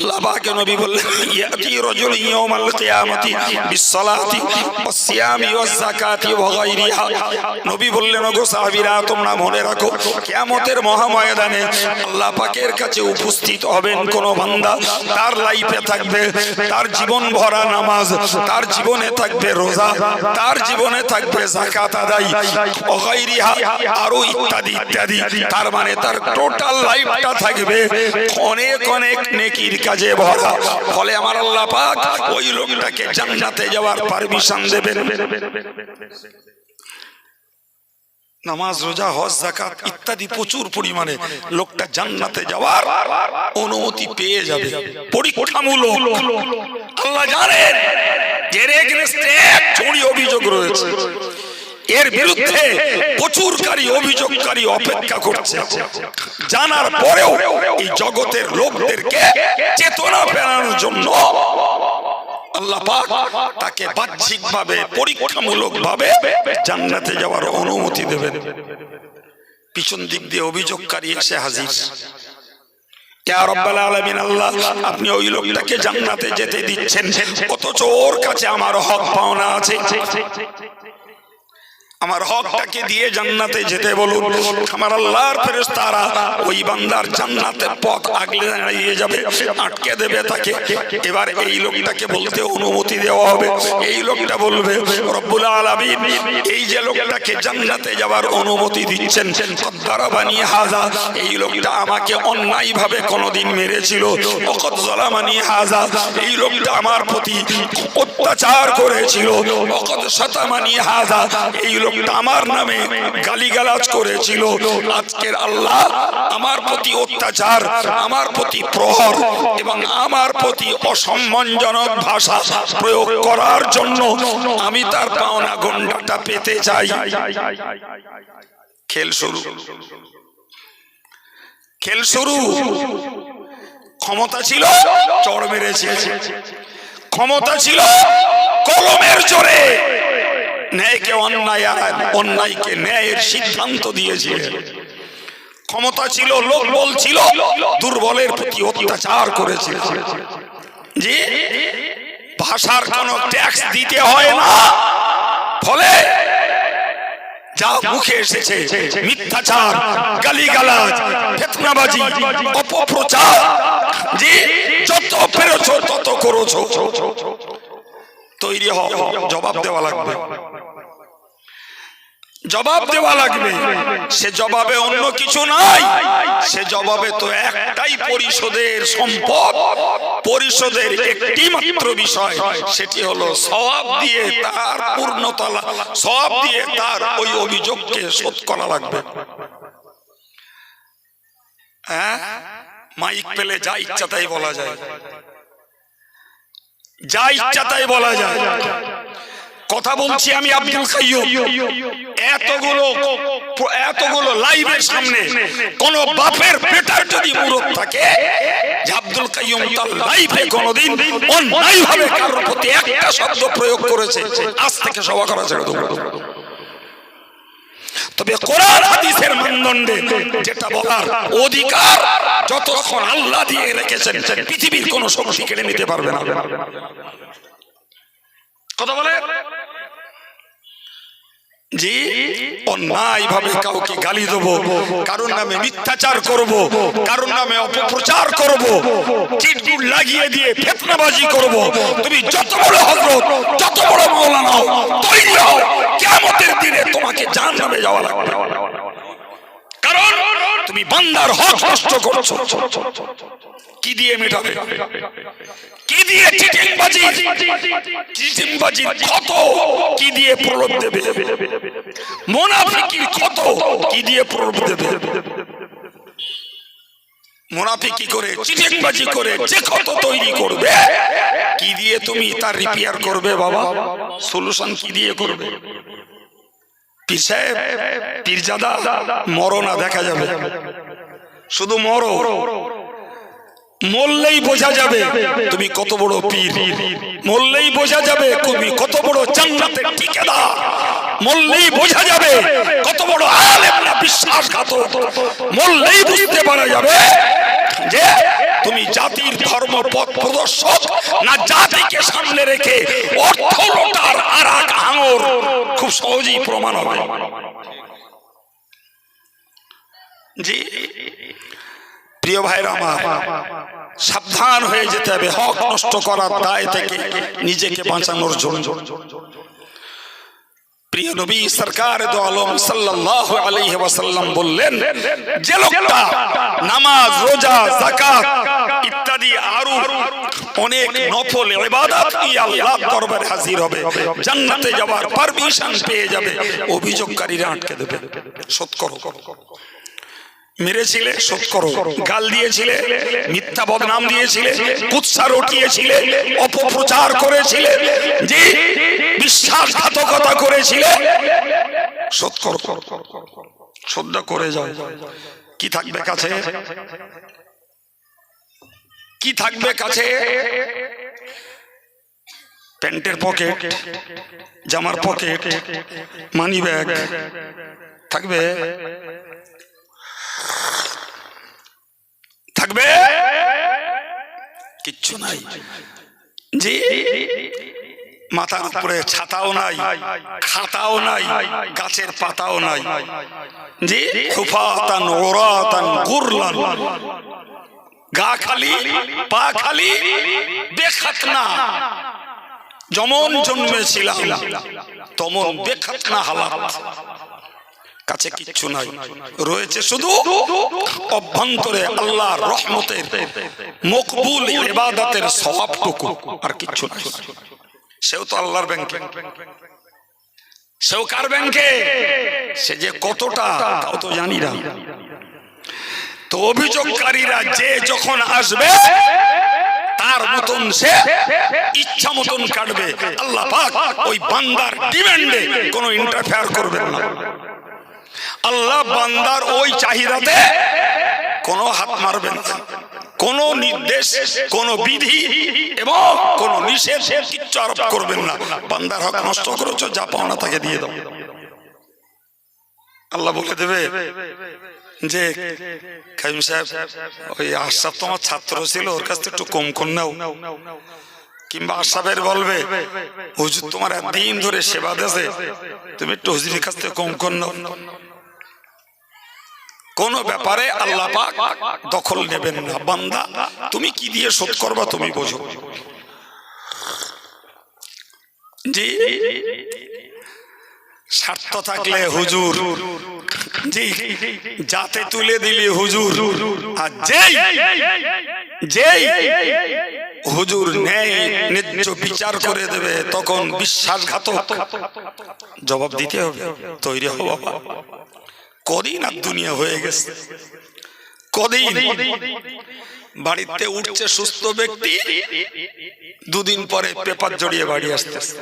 আল্লাহ নবী বললেন, ইয়াতি রাজুল ইয়াউমাল কিয়ামতি বিসসালাতি ওয়াসিয়ামি ওয়াযাকাতি ওয়া গায়রিহা। নবী বললেন তোমরা মনে রাখো, কিয়ামতের মহাময়দানে আল্লাহ পাকের কাছে উপস্থিত হবেন কোন বান্দা, তার লাইফে থাকবে, তার জীবন ভরা নামাজ, তার জীবনে থাকবে রোজা, তার জীবনে থাকবে যাকাত আদায় ওয়া গায়রিহা, আরও ইত্যাদি ইত্যাদি। তার মানে তার টোটাল লাইফটা থাকবে অনেক অনেক নেকির কাজে ভরা ফলে আমার আল্লাহ পাক ওই লোকটাকে জান্নাতে যাওয়ার পারমিশন দেবেন। নামাজ, রোজা, হজ জাকাত ইত্যাদি প্রচুর পরিমাণে লোকটা জান্নাতে যাওয়ার অনুমতি পেয়ে যাবে। পরীক্ষামূলক। আল্লাহ জানেন যে এক চুরি অভিযোগ রয়েছে। এর বিরুদ্ধে প্রচুরকারী অভিযোগকারী অপেক্ষা করছে। জানার পরেও এই জগতের লোকদেরকে চেতনা ফেরানোর জন্য আল্লাহ পাক তাকে বাহ্যিক ভাবে পরীক্ষামূলক ভাবে জান্নাতে যাওয়ার অনুমতি দেবেন। পিছন দিক দিয়ে অভিযোগকারী এসে হাজির। আলামিন আপনি ওই লোকটাকে জান্নাতে যেতে দিচ্ছেন। অথচ ওর কাছে আমার হক পাওনা আছে। আমার হকটাকে দিয়ে জান্নাতে যেতে বলুন। আমার আল্লাহর ফেরেশতারা ওই বান্দার জান্নাতে পথ আগলে দাঁড়িয়ে যাবে, আটকে দেবে তাকে। এবার এই লোকটাকে বলতে অনুমতি দেওয়া হবে। এই লোকটা বলবে, রব্বুল আলামিন, এই যে লোকটাকে জান্নাতে যাওয়ার অনুমতি দিচ্ছেন, কদ্দারা বানিয়ে হাজা, এই লোকটা আমাকে অন্যায় ভাবে কোনোদিন মেরেছিল। অকত জলামানি হাজা, এই লোকটা আমার প্রতি অত্যাচার করেছিল। অকত শতামানি হাজা, এই লোকটা আমার নামে গালিগালাজ করেছিল। আজকের আল্লাহ আমার প্রতি অত্যাচার, আমার প্রতি প্রহর এবং আমার প্রতি অসম্মানজনক ভাষা প্রয়োগ করার জন্য আমি তার পাওনা গন্ডাটা পেতে চাই। খেল শুরু। খেল শুরু। ক্ষমতা ছিল, চড় মেরেছে। ক্ষমতা ছিল, কলমের জোরে। ন্যায়কে অন্যায় আর অন্যায়কে ন্যায়ের সিদ্ধান্ত দিয়েছে। ক্ষমতা ছিল লোক বল ছিল দুর্বলের প্রতি অত্যাচার করেছে। যে ভাষার কোনো ট্যাক্স দিতে হয় না ফলে যা মুখে এসেছে মিথ্যাচার গালিগালাজ ফেতনাবাজি অপপ্রচার যে যত পেরেছ তত করেছ। তৈরি হও জবাব দেওয়া লাগবে। জবাব দেওয়া লাগবে। সে জবাবে অন্য কিছু নাই। সে জবাবে তো একটাই পরিষদের সম্পদ। পরিষদের একটি মাত্র বিষয় সেটি হলো সব দিয়ে তার পূর্ণতলা সব দিয়ে তার ওই অভিযোগকে শোধ করা লাগবে। হ্যাঁ? মাইক পেলে যা ইচ্ছা তাই বলা যায়। যা ইচ্ছা তাই বলা যায়। কথা বলছি আমি আব্দুল এতগুলো এতগুলো লাইভের সামনে কোন বাপের বেটার যদি মুরত থাকে আব্দুল কাইয়ুম তার লাইফে কোনোদিন অন্যায় ভাবে কারোর প্রতি একটা শব্দ প্রয়োগ করেছে, আজ থেকে সভা করা ছেড়ে দেবো। তবে কোরআন হাদিসের মানদণ্ডে যেটা বলার অধিকার যতক্ষণ আল্লাহ দিয়ে রেখেছেন, পৃথিবীর কোন শক্তি কেড়ে নিতে পারবে না। কথা বলে? জি, অন্যায় ভাবে কাউকে গালি দেব, কারোর নামে মিথ্যাচার করব, কারোর নামে অপপ্রচার করব চিটগুট লাগিয়ে দিয়ে ফেতনাবাজি করব। তুমি যত বড় হজরত, যত বড় মাওলানা হও, তৈরি হও কেমতের দিনে তোমাকে জাহান্নামে যাওয়া লাগবে। তুমি বান্দার হক নষ্ট করছ। কি দিয়ে মেটাবে? কি দিয়ে চিটিংবাজি চিটিংবাজি কত? কি দিয়ে প্রলোভ দেবে? মোনাফিকির কত? কি দিয়ে প্রলোভ দেবে? মোনাফিকি করে চিটিংবাজি করে, যে কত তৈরি করবে, কি দিয়ে তুমি তার রিপেয়ার করবে বাবা? সলিউশন কি দিয়ে করবে? পীর সাহেব মরনা দেখা যাবে। শুধু মরো। মরলেই বোঝা যাবে তুমি কত বড় পীর। মরলেই বোঝা যাবে তুমি কত বড় জান্নাতের ঠিকাদার। মরলেই বোঝা যাবে কত বড় আলেম না বিশ্বাসঘাতক। মরলেই বুঝতে পারা যাবে যে তুমি জাতির ধর্ম পথ প্রদর্শক না জাতিকে সামনে রেখে অর্থ লোটার আর এক আঙর? খুব সহজেই প্রমাণ হবে। জি। প্রিয় ভাইরা আমার, সাবধান হয়ে যেতে হবে। হক নষ্ট করার দায় থেকে নিজেকে বাঁচানোর জন্য। প্রিয় নবী সরকার দো আলম সাল্লাল্লাহু আলাইহি ওয়াসাল্লাম বললেন, যে লোকটা নামাজ, রোজা, যাকাত ইত্যাদি আরও অনেক নফল ইবাদত আল্লাহ দরবারে হাজির হবে, জান্নাতে যাওয়ার পারমিশন পেয়ে যাবে, অভিযোগকারীরা আটকে দেবে। সৎ করো। মেরেছিলে শোধ করো। গাল দিয়েছিলে, মিথ্যা বদনাম দিয়েছিলে, কুৎসা রটিয়েছিলে, অপপ্রচার করেছিলে, যে বিশ্বাসঘাতকতা করেছিলে। শোধ শ্রদ্ধা করে যাও। কি থাকবে কাছে? কি থাকবে কাছে? প্যান্টের পকেট, জামার পকেট, মানি ব্যাগ থাকবে? থাকবে? কিচ্ছু নাই। জি, মাথার উপরে ছাতাও নাই, খাতাও নাই, গাছের পাতাও নাই। জি, খুফাতান, ওরাতান, গুরলান। গা খালি, পা খালি বেখাতনা যেমন জন্মেছিলাম, তমন বেখাতনা হালাত। কাছে কিচ্ছু নাই। রয়েছে শুধু অভ্যন্তরে আল্লাহর রহমতের মকবুল ইবাদতের সওয়াবটুকু আর কিচ্ছু নাই। সেও তো আল্লাহর ব্যাংকে। সেও কার ব্যাংকে? সে যে কতটা তাও তো জানি না। তো অভিযোগকারীরা যে যখন আসবে তার মতন সে ইচ্ছা মতন কাটবে। আল্লাহ পাক ওই বান্দার ডিমান্ডে কোনো ইন্টারফেয়ার করবেন না। আল্লাহ বান্দার ওই চাহিদাতে কোনো হাত মারবেন কোন নির্দেশ, কোন বিধি এবং কোন নিষেধ কিচ্ছু আরোপ করবেন না। বান্দার হক নষ্ট করেছ, যা পাওনা তাকে দিয়ে দাও। আল্লাহ বলে দেবে যে, খাইম সাহেব, ওই আশরাফ তোমার ছাত্র ছিল, ওর কাছ থেকে একটু কম কর নাও। কিংবা আশরাফের বলবে, হুজুর তোমার একদিন ধরে সেবা দেশে তুমি একটু হুজুরের কাছ থেকে কম কর নাও। কোন ব্যাপারে আল্লাহ পাক দখল নেবেন না। বান্দা তুমি কি দিয়ে শোধ করবা তুমি বোঝো। জি স্বার্থ থাকলে হুজুর। জি যাতে তুলে দিলি হুজুর। আর যেই যেই হুজুর নেই ন্যায্য বিচার করে দেবে তখন বিশ্বাসঘাতক। জবাব দিতে হবে তৈরি হব বাবা কদিন আর দুনিয়া হয়ে গেছে। কদিন বাড়িতে উঠছে সুস্থ ব্যক্তি, দুদিন পরে পেপার জড়িয়ে বাড়ি আসতেছে।